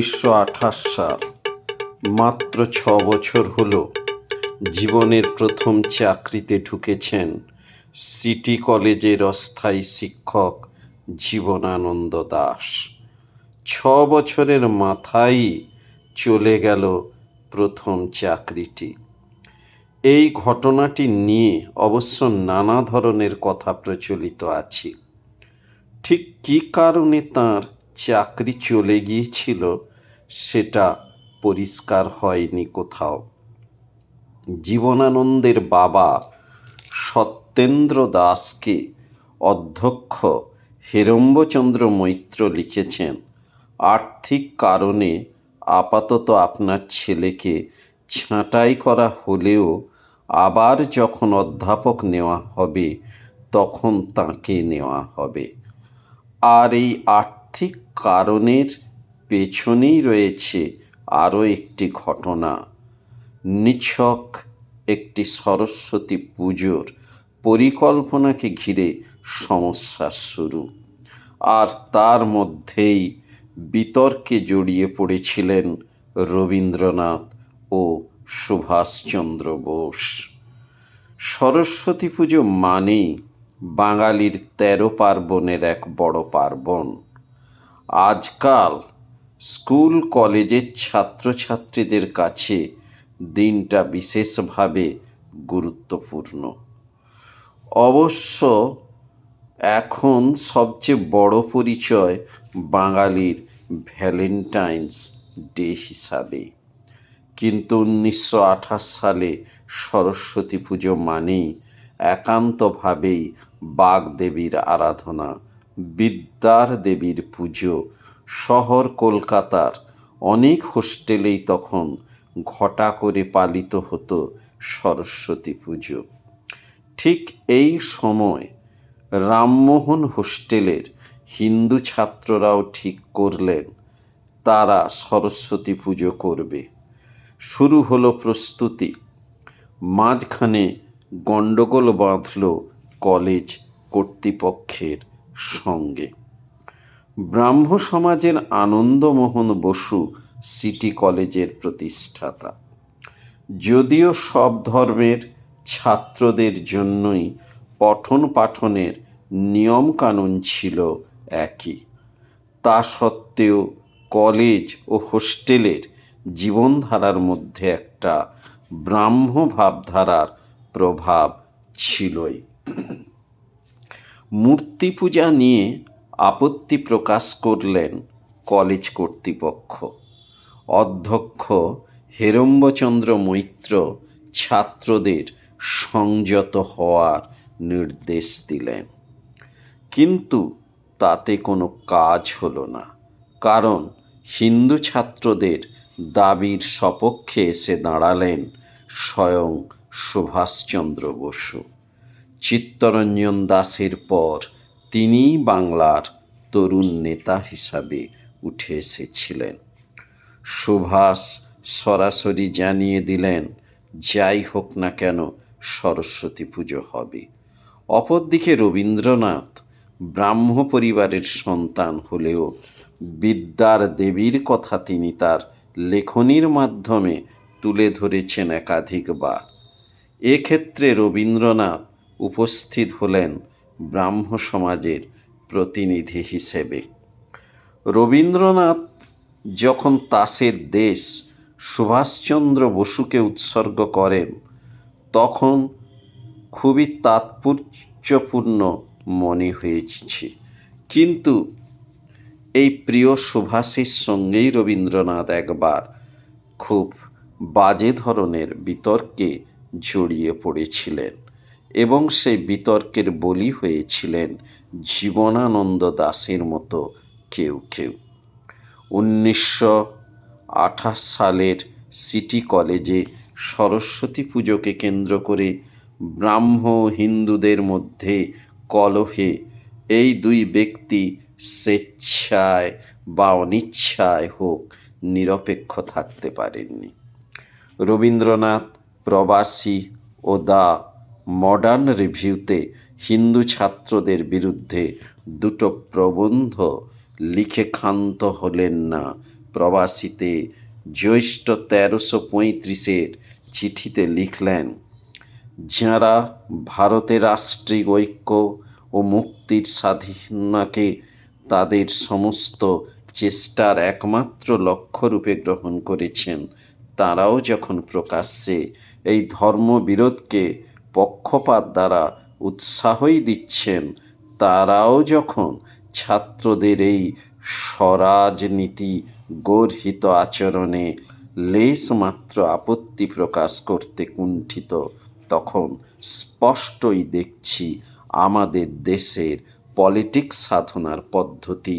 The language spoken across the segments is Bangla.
উনিশশো আঠাশ সাল, মাত্র ছ বছর হল, জীবনের প্রথম চাকরিতে ঢুকেছেন সিটি কলেজের অস্থায়ী শিক্ষক জীবনানন্দ দাস। ছ বছরের মাথায় চলে গেল প্রথম চাকরিটি। এই ঘটনাটি নিয়ে অবশ্য নানা ধরনের কথা প্রচলিত আছে। ঠিক কী কারণে তার চাকরি চলে গিয়েছিল সেটা পরিষ্কার হয়নি কোথাও। জীবনানন্দের বাবা সত্যেন্দ্র দাসকে অধ্যক্ষ হেরম্বচন্দ্র মৈত্র লিখেছেন, আর্থিক কারণে আপাতত আপনার ছেলেকে ছাঁটাই করা হলেও আবার যখন অধ্যাপক নেওয়া হবে তখন তাকে নেওয়া হবে। আর এই আর্থিক কারণের পেছনেই রয়েছে আরও একটি ঘটনা। নিছক একটি সরস্বতী পুজোর পরিকল্পনাকে ঘিরে সমস্যা শুরু। আর তার মধ্যেই বিতর্কে জড়িয়ে পড়েছিলেন রবীন্দ্রনাথ ও সুভাষচন্দ্র বোস। সরস্বতী পুজো মানেই বাঙালির তেরো পার্বণের এক বড় পার্বণ। আজকাল স্কুল কলেজের ছাত্রছাত্রীদের কাছে দিনটা বিশেষভাবে গুরুত্বপূর্ণ। অবশ্য এখন সবচেয়ে বড় পরিচয় বাঙালির ভ্যালেন্টাইন্স ডে হিসাবে। কিন্তু উনিশশো আঠাশ সালে সরস্বতী পুজো মানেই একান্তভাবেই বাগদেবীর আরাধনা, বিদ্যার দেবীর পুজো শহর কলকাতার অনেক হোস্টেলেই তখন ঘটা করে পালিত হতো সরস্বতী পুজো। ঠিক এই সময় রামমোহন হোস্টেলের হিন্দু ছাত্ররাও ঠিক করলেন, তারা সরস্বতী পুজো করবে। শুরু হলো প্রস্তুতি। মাঝখানে গণ্ডগোল বাঁধল কলেজ কর্তৃপক্ষের সঙ্গে। ব্রাহ্ম সমাজের আনন্দমোহন বসু সিটি কলেজের প্রতিষ্ঠাতা। যদিও সব ধর্মের ছাত্রদের জন্যই পঠন পাঠনের নিয়মকানুন ছিল একই। তা সত্ত্বেও কলেজ ও হোস্টেলের জীবনধারার মধ্যে একটা ব্রাহ্ম ভাবধারার প্রভাব ছিলই। মূর্তি পূজা নিয়ে আপত্তি প্রকাশ করলেন কলেজ কর্তৃপক্ষ। অধ্যক্ষ হেরম্বচন্দ্র মৈত্র ছাত্রদের সংযত হওয়ার নির্দেশ দিলেন। কিন্তু তাতে কোনো কাজ হলো না, কারণ হিন্দু ছাত্রদের দাবির সপক্ষে এসে দাঁড়ালেন স্বয়ং সুভাষচন্দ্র বসু। চিত্তরঞ্জন দাসের পর তিনিই বাংলার তরুণ নেতা হিসাবে উঠে এসেছিলেন। সুভাষ সরাসরি জানিয়ে দিলেন, যাই হোক না কেন, সরস্বতী পুজো হবে। অপরদিকে রবীন্দ্রনাথ ব্রাহ্ম পরিবারের সন্তান হলেও বিদ্যার দেবীর কথা তিনি তার লেখনীর মাধ্যমে তুলে ধরেছেন একাধিকবার। এক্ষেত্রে রবীন্দ্রনাথ উপস্থিত হলেন ব্রাহ্ম সমাজের প্রতিনিধি হিসেবে। রবীন্দ্রনাথ যখন তাসের দেশ সুভাষচন্দ্র বসুকে উৎসর্গ করেন, তখন খুবই তাৎপর্যপূর্ণ মনে হয়েছে। কিন্তু এই প্রিয় সুভাষের সঙ্গেই রবীন্দ্রনাথ একবার খুব বাজে ধরনের বিতর্কে জড়িয়ে পড়েছিলেন। এবং সেই বিতর্কের বলি হয়েছিলেন জীবনানন্দ দাসের মতো কেউ কেউ। উনিশশো আঠাশ সালের সিটি কলেজে সরস্বতী পুজোকে কেন্দ্র করে ব্রাহ্ম হিন্দুদের মধ্যে কলহে এই দুই ব্যক্তি স্বেচ্ছায় বা অনিচ্ছায় হোক নিরপেক্ষ থাকতে পারেননি। রবীন্দ্রনাথ, প্রবাসী ও দ্য মডার্ন রিভিউতে হিন্দু ছাত্রদের বিরুদ্ধে দুটো প্রবন্ধ লিখে ক্ষান্ত হলেন না। প্রবাসীতে জ্যৈষ্ঠ তেরোশো পঁয়ত্রিশের চিঠিতে লিখলেন, যাঁরা ভারতের রাষ্ট্রিক ঐক্য ও মুক্তির স্বাধীনতাকে তাদের সমস্ত চেষ্টার একমাত্র লক্ষ্যরূপে গ্রহণ করেছেন, তারাও যখন প্রকাশ্যে এই ধর্মবিরোধকে পক্ষপাত দ্বারা উৎসাহই দিচ্ছেন তারাও যখন ছাত্রদের এই স্বরাজনীতি গর্হিত আচরণে লেশমাত্র আপত্তি প্রকাশ করতে কুণ্ঠিত, তখন স্পষ্টই দেখছি আমাদের দেশের পলিটিক্স সাধনার পদ্ধতি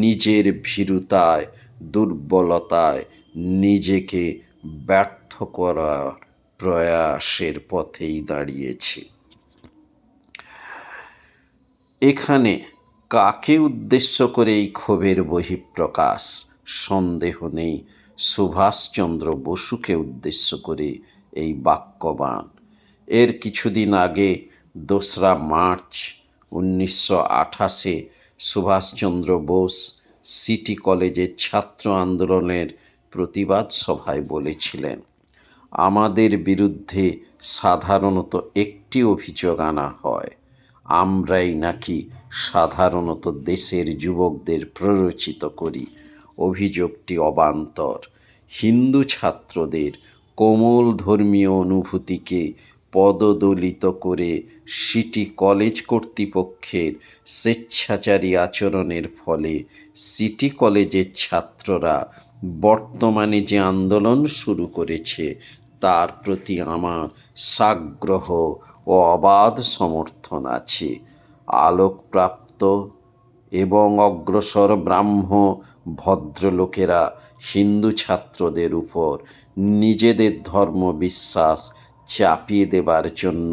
নিজের ভীরুতায়, দুর্বলতায় নিজেকে ব্যর্থ করার প্রয়াসের পথেই দাঁড়িয়েছি। এখানে কাকে উদ্দেশ্য করে এই ক্ষোভের বহিঃপ্রকাশ? সন্দেহ নেই, সুভাষচন্দ্র বসুকে উদ্দেশ্য করে এই বাক্যবান। এর কিছুদিন আগে, দোসরা মার্চ উনিশশো আঠাশে, সুভাষচন্দ্র বোস সিটি কলেজের ছাত্র আন্দোলনের প্রতিবাদ সভায় বলেছিলেন আমাদের বিরুদ্ধে সাধারণত একটি অভিযোগ আনা হয়। আমরাই নাকি সাধারণত দেশের যুবকদের প্ররোচিত করি। অভিযোগটি অবান্তর। হিন্দু ছাত্রদের কোমল ধর্মীয় অনুভূতিকে পদদলিত করে সিটি কলেজ কর্তৃপক্ষের স্বেচ্ছাচারী আচরণের ফলে সিটি কলেজের ছাত্ররা বর্তমানে যে আন্দোলন শুরু করেছে, তার প্রতি আমার সাগ্রহ ও অবাধ সমর্থন আছে। আলোকপ্রাপ্ত এবং অগ্রসর ব্রাহ্ম ভদ্রলোকেরা হিন্দু ছাত্রদের উপর নিজেদের ধর্ম বিশ্বাস চাপিয়ে দেবার জন্য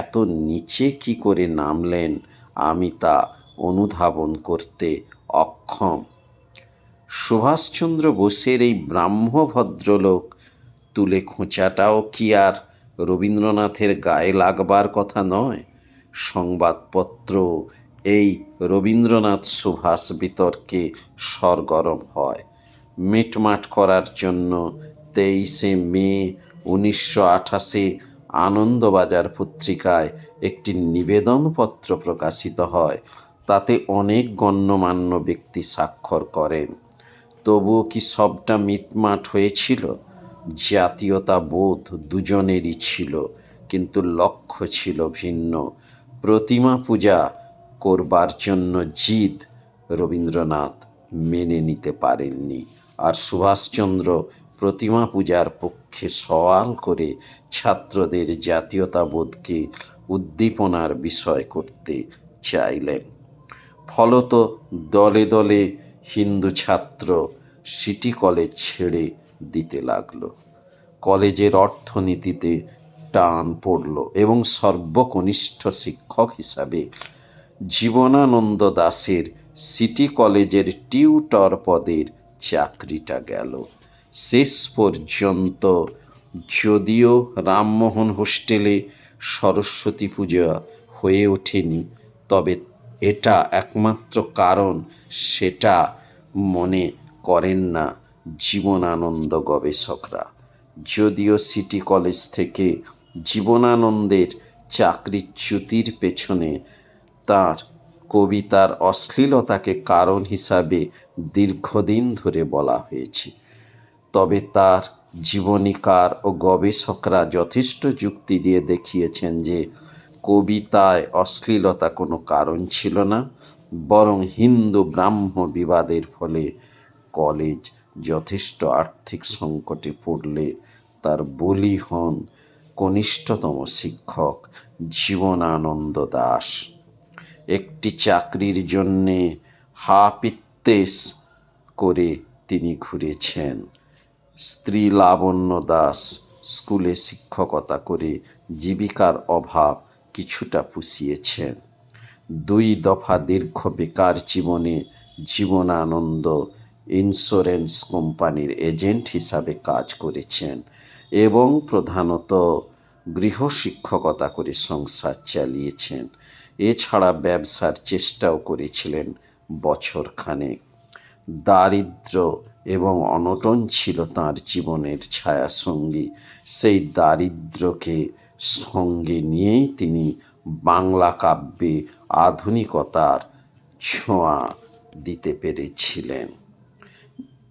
এত নিচে কি করে নামলেন আমি তা অনুধাবন করতে অক্ষম। সুভাষচন্দ্র বোসের এই ব্রাহ্ম ভদ্রলোক তুলে খোঁচাটাও কি আর রবীন্দ্রনাথের গায়ে লাগবার কথা নয়? সংবাদপত্র এই রবীন্দ্রনাথ সুভাষ বিতর্কে সরগরম হয়। মিটমাট করার জন্য তেইশে মে উনিশশো আনন্দবাজার পত্রিকায় একটি নিবেদনপত্র প্রকাশিত হয়। তাতে অনেক গণ্যমান্য ব্যক্তি স্বাক্ষর করেন। তবুও কি সবটা মিটমাট হয়েছিল? জাতীয়তা বোধ দুজনেরই ছিল, কিন্তু লক্ষ্য ছিল ভিন্ন। প্রতিমা পূজা করবার জন্য জিদ রবীন্দ্রনাথ মেনে নিতে পারেননি। আর সুভাষচন্দ্র প্রতিমা পূজার পক্ষে সওয়াল করে ছাত্রদের জাতীয়তাবোধকে উদ্দীপনার বিষয় করতে চাইলেন। ফলত দলে দলে হিন্দু ছাত্র সিটি কলেজ ছেড়ে দিতে লাগল। কলেজের অর্থনীতিতে টান পড়ল এবং সর্বকনিষ্ঠ শিক্ষক হিসাবে জীবনানন্দ দাসের সিটি কলেজের টিউটর পদের চাকরিটা গেল। শেষ পর্যন্ত যদিও রামমোহন হোস্টেলে সরস্বতী পূজা হয়ে ওঠেনি, তবে এটা একমাত্র কারণ সেটা মনে করেন না জীবনানন্দ গবেষকরা। যদিও সিটি কলেজ থেকে জীবনানন্দের চাকরিচ্যুতির পেছনে তার কবিতার অশ্লীলতাকে কারণ হিসাবে দীর্ঘদিন ধরে বলা হয়েছে। তবে তার জীবনীকার ও গবেষকরা যথেষ্ট যুক্তি দিয়ে দেখিয়েছেন যে কবিতায় অশ্লীলতা কোনো কারণ ছিল না, বরং হিন্দু ব্রাহ্ম বিবাদের ফলে কলেজ যথেষ্ট আর্থিক সংকটে পড়লে তার বলি হন কনিষ্ঠতম শিক্ষক জীবনানন্দ দাস। একটি চাকরির জন্যে হাপিত্তেস করে তিনি ঘুরেছেন। স্ত্রী লাবণ্য দাস স্কুলে শিক্ষকতা করে জীবিকার অভাব কিছুটা পুষিয়েছেন। দুই দফা দীর্ঘ বেকার জীবনে জীবনানন্দ ইন্স্যুরেন্স কোম্পানির এজেন্ট হিসাবে কাজ করেছেন এবং প্রধানত গৃহ শিক্ষকতা করে সংসার চালিয়েছেন। এছাড়া ব্যবসার চেষ্টাও করেছিলেন বছরখানেক। দারিদ্র এবং অনটন ছিল তাঁর জীবনের ছায়াসঙ্গী। সেই দারিদ্র্যকে সঙ্গে নিয়েই তিনি বাংলা কাব্যে আধুনিকতার ছোঁয়া দিতে পেরেছিলেন।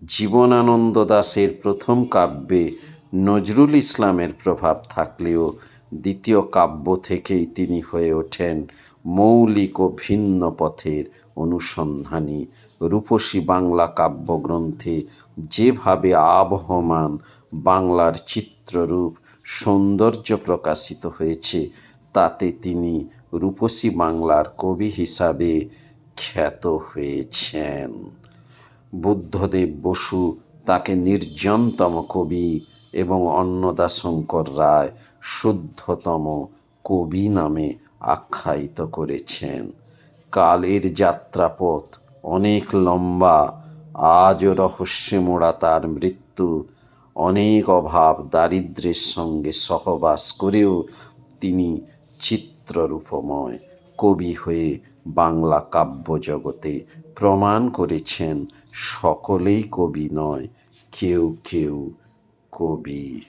জীবনানন্দ দাশের প্রথম কাব্যে নজরুল ইসলামের প্রভাব থাকলেও দ্বিতীয় কাব্য থেকেই তিনি হয়ে ওঠেন মৌলিক ও ভিন্ন পথের অনুসন্ধানী। রূপসী বাংলা কাব্যগ্রন্থে যেভাবে আবহমান বাংলার চিত্ররূপ সৌন্দর্য প্রকাশিত হয়েছে, তাতে তিনি রূপসী বাংলার কবি হিসাবে খ্যাত হয়েছেন। বুদ্ধদেব বসু তাকে নির্জনতম কবি এবং অন্নদাশঙ্কর রায় শুদ্ধতম কবি নামে আখ্যায়িত করেছেন। কালের যাত্রাপথ অনেক লম্বা, আজও রহস্যে মোড়া তার মৃত্যু। অনেক অভাব দারিদ্র্যের সঙ্গে সহবাস করেও তিনি চিত্ররূপময় কবি হয়ে বাংলা কাব্য জগতে প্রমাণ করেছেন, সকলেই কবি নয়, কেউ কেউ কবি।